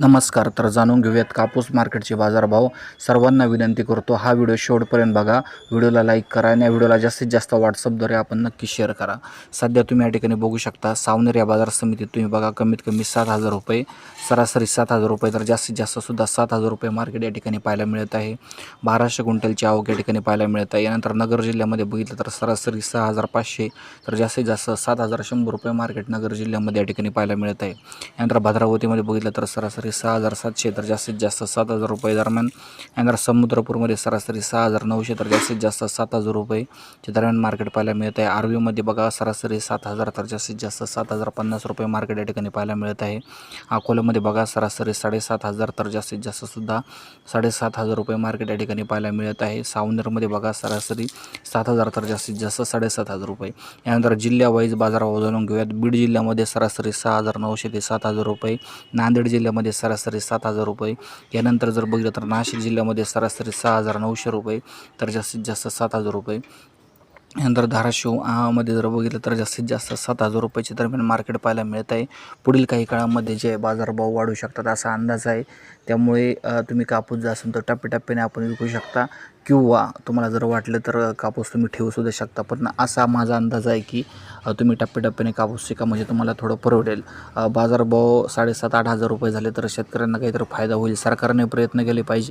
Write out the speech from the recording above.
नमस्कार तर जाणून घेऊयात कापूस मार्केटचे बाजारभाव. सर्वांना विनंती करतो हा व्हिडिओ शेवटपर्यंत बघा. व्हिडिओला लाईक करा आणि या व्हिडिओला जास्तीत जास्त व्हॉट्सअपद्वारे आपण नक्की शेअर करा. सध्या तुम्ही या ठिकाणी बघू शकता सावनेर या बाजार समितीत तुम्ही बघा कमीत कमी सात हजार रुपये सरासरी सात हजार रुपये तर जास्तीत जास्त सुद्धा सात हजार रुपये मार्केट या ठिकाणी पाहायला मिळत आहे. बाराशे क्विंटलची आवक या ठिकाणी पाहायला मिळत आहे. यानंतर नगर जिल्ह्यामध्ये बघितलं तर सरासरी सहा हजार पाचशे तर जास्तीत जास्त सात हजार शंभर रुपये मार्केट नगर जिल्ह्यामध्ये या ठिकाणी पाहायला मिळत आहे. यानंतर भद्रावतीमध्ये बघितलं तर सरासरी सहा हजार सातशे तर जास्तीत जास्त सात हजार रुपये दरम्यान. यानंतर समुद्रपूरमध्ये सरासरी सहा हजार नऊशे तर जास्तीत जास्त सात हजार रुपयेच्या दरम्यान मार्केट पाहायला मिळत आहे आर्वीमध्ये बघा सरासरी सात हजार तर जास्तीत जास्त सात हजार पन्नास रुपये मार्केट या ठिकाणी पाहायला मिळत आहे. अकोल्यामध्ये बघा सरासरी साडेसात हजार तर जास्तीत जास्त सुद्धा साडेसात हजार रुपये मार्केट या ठिकाणी पाहायला मिळत आहे. सावनेरमध्ये बघा सरासरी सात हजार तर जास्तीत जास्त साडेसात हजार रुपये. यानंतर जिल्ह्यावाईज बाजारावर जाणून घेऊयात. बीड जिल्ह्यामध्ये सरासरी सहा हजार नऊशे ते सात हजार रुपये. नांदेड जिल्ह्यामध्ये सरासरी सात हजार रुपये. यानंतर जर बघितलं तर नाशिक जिल्ह्यामध्ये सरासरी सहा हजार नऊशे रुपये तर जास्तीत जास्त सात हजार रुपये. यानंतर धाराशिवमध्ये जर बघितलं तर जास्तीत जास्त सात हजार रुपयाच्या दरम्यान मार्केट पाहायला मिळत आहे पुढील काही काळामध्ये जे बाजारभाव वाढू शकतात असा अंदाज आहे. त्यामुळे तुम्ही कापूस जा असेल तर टप्प्याटप्प्याने आपण विकू शकता किंवा तुम्हाला जर वाटलं तर कापूस तुम्ही ठेवूसुद्धा शकता. पण असा माझा अंदाज आहे की तुम्ही टप्प्याटप्प्याने कापूस शिका म्हणजे तुम्हाला थोडं परवडेल. बाजारभाव साडेसात आठ हजार रुपये झाले तर शेतकऱ्यांना काहीतरी फायदा होईल. सरकारने प्रयत्न केले पाहिजे.